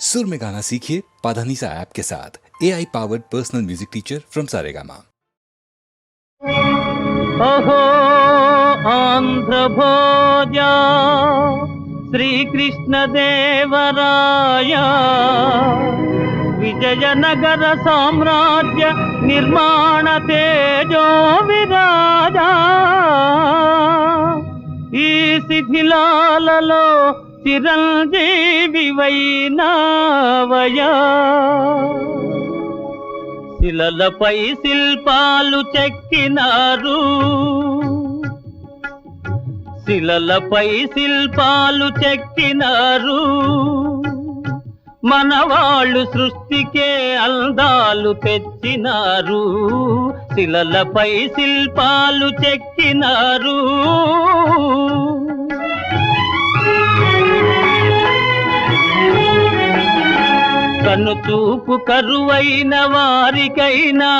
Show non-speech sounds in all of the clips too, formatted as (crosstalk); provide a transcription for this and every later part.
सुर में गाना सीखिए पाधानीसा ऐप के साथ। A I powered personal music teacher from Saregama Andhra भोजा विजय विजयनगर साम्राज्य निर्माण तेजो विराजा ई शिथिलालो చిరంజీవి వైనావయా శిలలపై శిల్పాలు చెక్కినారు. శిలలపై శిల్పాలు చెక్కినారు. మనవాళ్ళు సృష్టికే అందాలు తెచ్చినారు. శిలలపై శిల్పాలు చెక్కినారు. కన్ను చూపు కరువైన వారికైనా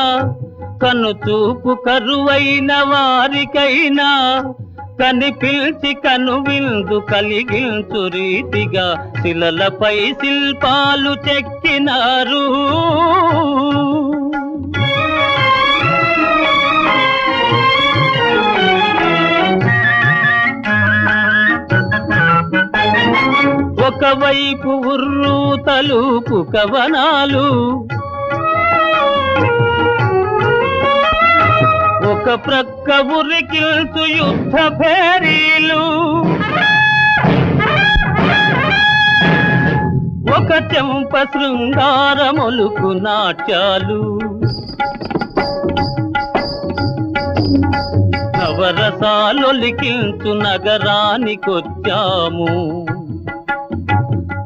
కన్ను చూపు కరువైన వారికైనా కనిపించి కను విందు కలిగించు రీతిగా శిలలపై శిల్పాలు చెక్కినారు. ఒకవైపు ఉర్రు తలుపు కవనాలు. ఒక ప్రక్క ఉరికిల్చు యుద్ధ భేరీలు ఒక చెంప శృంగారములుకు నాట్యాలు. నవరసాలొలికించు నగరానికొచ్చాము.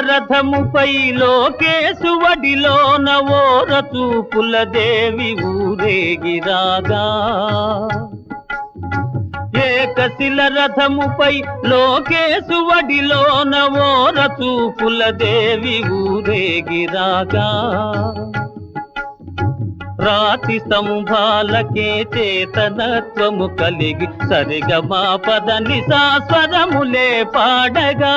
రథముపై లోకేశువడిలో నవోర చూపుల దేవి ఊరేగిరాగా ఏకశిల రథముపై లోకేశువడిలో నవోర చూపుల దేవి ఊరేగిరాగా రాతి సంభాలకే చేతనత్వము కలిగి సరిగమా పదని సాస్వరములే పాడగా.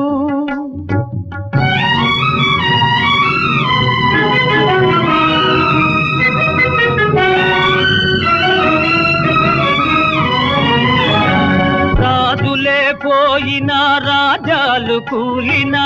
కూలినా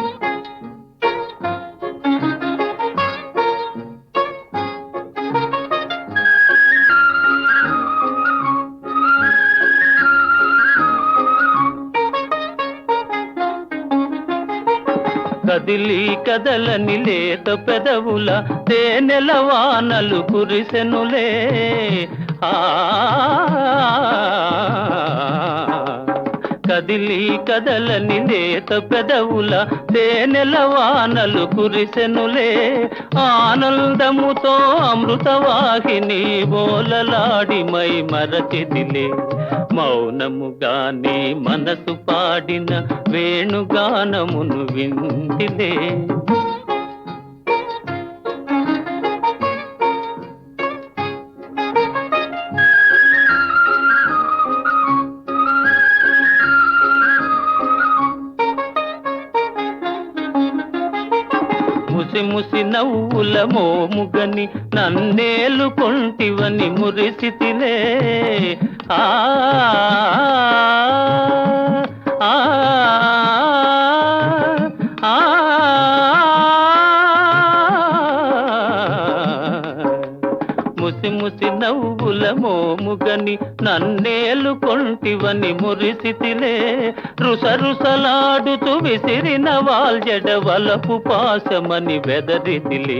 కదిలి కదలని లేత పెదవుల తేనెల వానలు కురిసెనులే. ఆ కదిలి కదలని నేత పెదవుల తేనెల వానలు కురిసెనులే. ఆనందముతో అమృతవాహిని బోలలాడి మై మరచిదిలే. మౌనముగానే మనసు పాడిన వేణుగానమును వింటిలే. నవ్వుల మోముగని నన్నేలు కొంటివని మురిసితిలే ఆ ఆ, ముసి ముసి నవ్వుల మోముగని నన్నేలు కొంటివని మురిసితిలే రుస రుసలాడుతూ విసిరిన వాల్జడ వలపు పాసమని వెదరితిలే.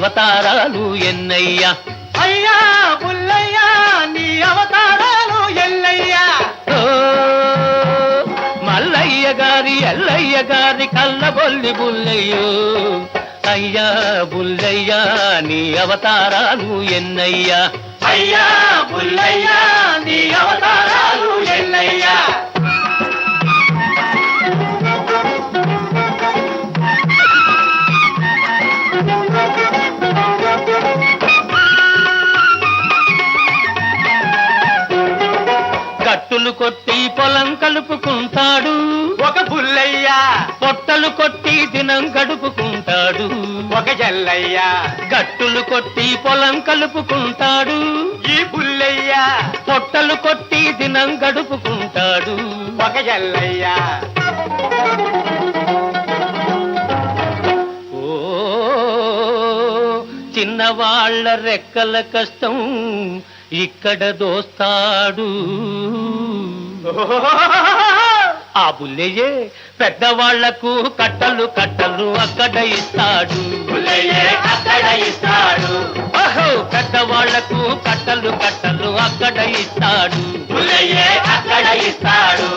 అవతారాలు ఎన్నయ్యా? అయ్యా పుల్లయ్యా నీ అవతారాలు ఎల్లయ్యా. మల్లయ్య గారి ఎల్లయ్య గారి కళ్ళబొల్లి బుల్లయ్యో. అయ్యా బుల్లయ్యా నీ అవతారాలు ఎన్నయ్యా? అయ్యా పుల్లయ్యా నీ అవతారాలు ఎల్లయ్యా. కొట్టి పొలం కలుపుకుంటాడు. ఒక పుల్లయ్యా. పొట్టలు కొట్టి దినం గడుపుకుంటాడు. ఒక ఎల్లయ్యా గట్టులు కొట్టి పొలం కలుపుకుంటాడు. ఈ పుల్లయ్యా. పొట్టలు కొట్టి దినం గడుపుకుంటాడు. ఒక ఎల్లయ్యా ఓ చిన్నవాళ్ళ రెక్కల కష్టం ఇక్కడ దోస్తాడు. ఆ బుల్లయ్యే పెద్దవాళ్ళకు కట్టలు కట్టలు అక్కడ ఇస్తాడు. పెద్దవాళ్ళకు కట్టలు కట్టలు అక్కడ ఇస్తాడు. అక్కడ ఇస్తాడు.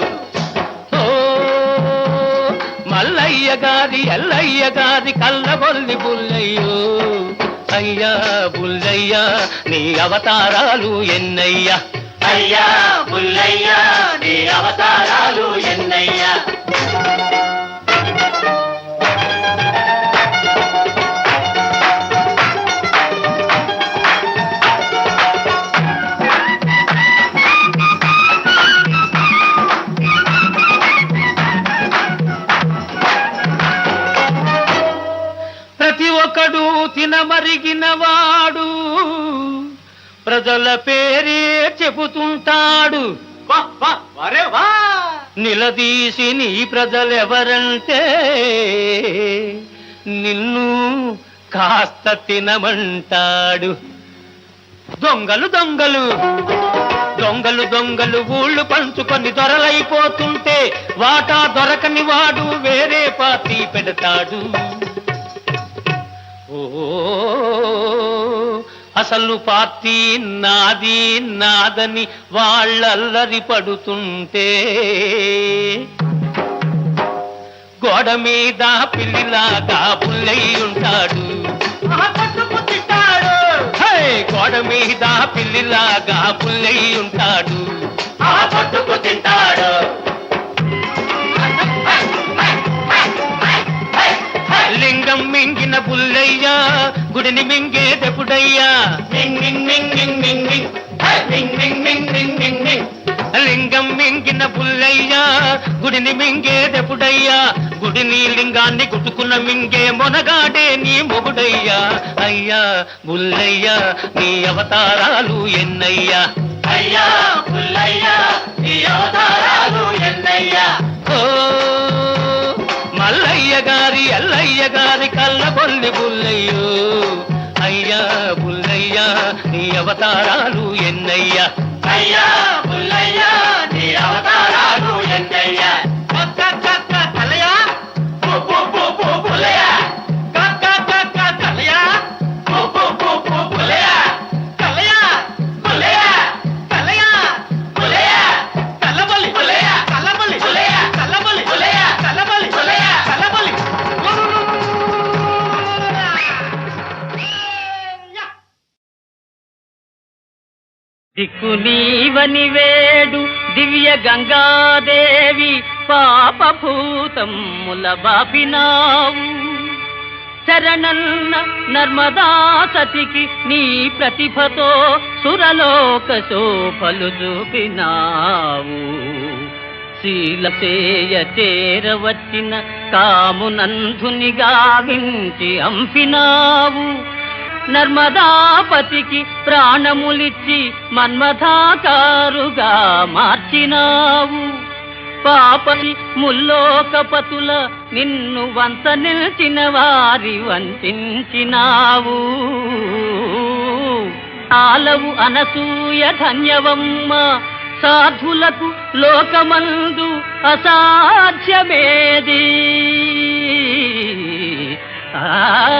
మల్లయ్య గారి ఎల్లయ్య గారి కళ్ళబొల్లి బుల్లయ్యో. అయ్యా బుల్లయ్యా నీ అవతారాలు ఎన్నయ్యా? అయ్యా బుల్లయ్యా నీ అవతారాలు ఎన్నయ్యా? ప్రజల పేరే చెబుతుంటాడు. నిలదీసి నీ ప్రజలెవరంటే? నిన్ను కాస్త తినమంటాడు. దొంగలు దొంగలు. దొంగలు దొంగలు ఊళ్ళు పంచుకొని దొరలైపోతుంటే వాటా దొరకని వాడు వేరే పార్టీ పెడతాడు. ఓ అసలు పార్టీ నాది నాదని వాళ్ళల్లరి పడుతుంటే. గోడ మీద పిల్లిలాగా పుల్లయి ఉంటాడు పట్టుకుంటాడు హే! గోడ మీద పిల్లిలాగా ఉంటాడు ఆ పట్టుకు తింటాడు మింగ్ మింగ్ లింగం మింగిన పుల్లయ్యా గుడిని మింగేటెప్పుడయ్యా గుడిని లింగాన్ని గుట్టుకున్న మింగే మొనగాడే నీ మొగుడయ్యా. అయ్యా బుల్లయ్యా నీ అవతారాలు ఎన్నయ్యా? అయ్యా నీ అవతారాలు ఎన్నయ్యా? ఓ మల్లయ్య గారి అల్లయ్య గారి కళ్ళబొల్లి బుల్లయ్యో. అయ్యా బుల్లయ్యా నీ అవతారాలు ఎన్నయ్యా. అయ్యా బుల్లయ్యా నీ అవతారాలు దిక్కునీవని వేడు దివ్య గంగాదేవి పాపభూతముల బాపినావు. శరణన్న నర్మదా సతికి నీ ప్రతిభతో సురలోక శోభలు చూపినావు. శీలసేయ చేరవచ్చిన కామునంధునిగా వింటి అంపినావు నర్మదాపతికి ప్రాణములిచ్చి మన్మథాకారుగా మార్చినావు. పాపని ముల్లోకపతుల నిన్ను వంత నిలిచిన వారి వంచినావు ఆలవు అనసూయ ధన్యవమ్మ సాధులకు లోకమందు అసాధ్యమేది. ఆ,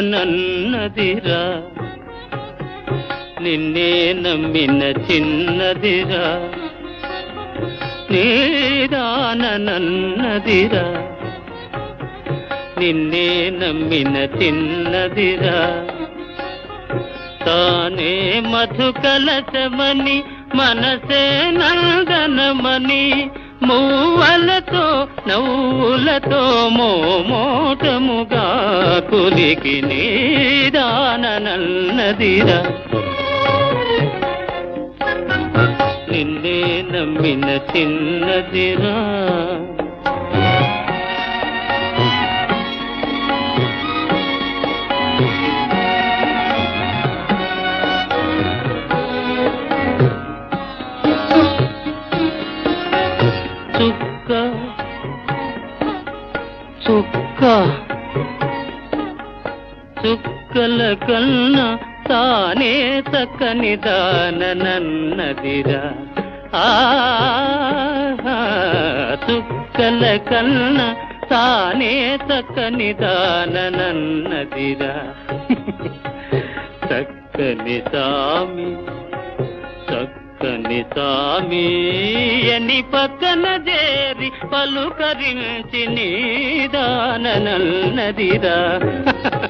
నన్నదిరా. నిన్నే నమ్మిన చిన్నదిరా. నేదాన నన్నదిరా. నిన్నే నమ్మిన చిన్నదిరా. తానే మధుకలశమని మనసే నందనమని మూవలతో నవ్వులతో మోమోటముగా కులికి నీదానన్నదిరా నిన్నే నమ్మిన చిన్నదిరా. కన్నా తానే చక్కని దాననన్నదిరా ఆ చుక్కల కన్నా తానే చక్కని దాననన్నదిరా చక్కని సామి చక్కని పలుకని సామి అని పక్కన చేరి పలుకరించి నీదానన్నదిరా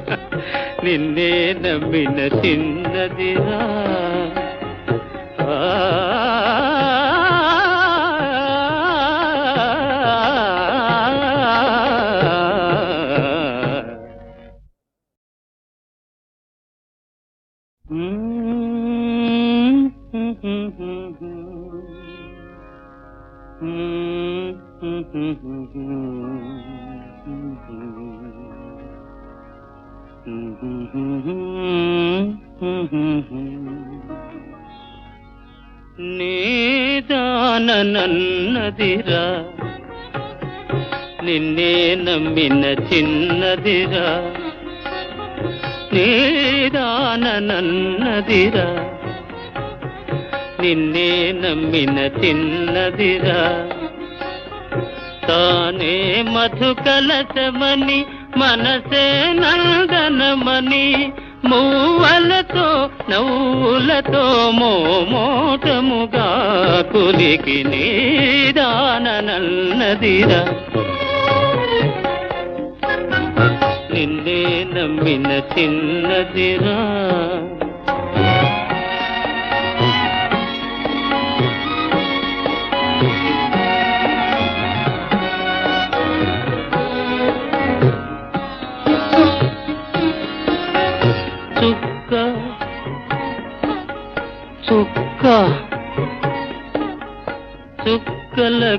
(laughs) నిన్నే నమ్మిన చిన్నదిరా. Mm-hmm. నీదానన్నదిరా నిన్నే నమ్మిన చిన్నదిరా. నీదాన నన్నదిరా నిన్నే నమ్మిన చిన్నదిరా. తానే మధుకలసమని మనసే నందనమని మూవలతో నవ్వులతో మోమోటముగా కులికి నీదానన్నదిరా నిన్నే నమ్మిన చిన్నదిరా.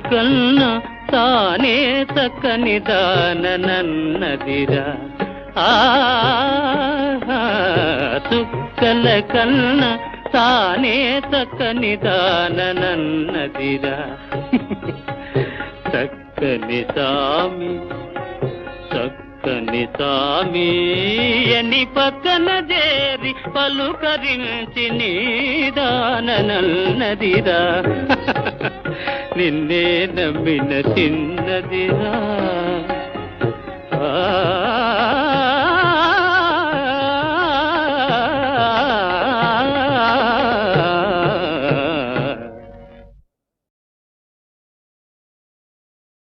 కన్నా తానే చక్కని దానన్నదిరా ఆ చుక్కల కన్నా తానే చక్కని దానన్నదిరా చక్కని సామి చక్కని సామి అని పక్కన చేరి పలుకరించి నీదానన్నదిరా నిన్నే నమ్మిన చిన్నదిరా.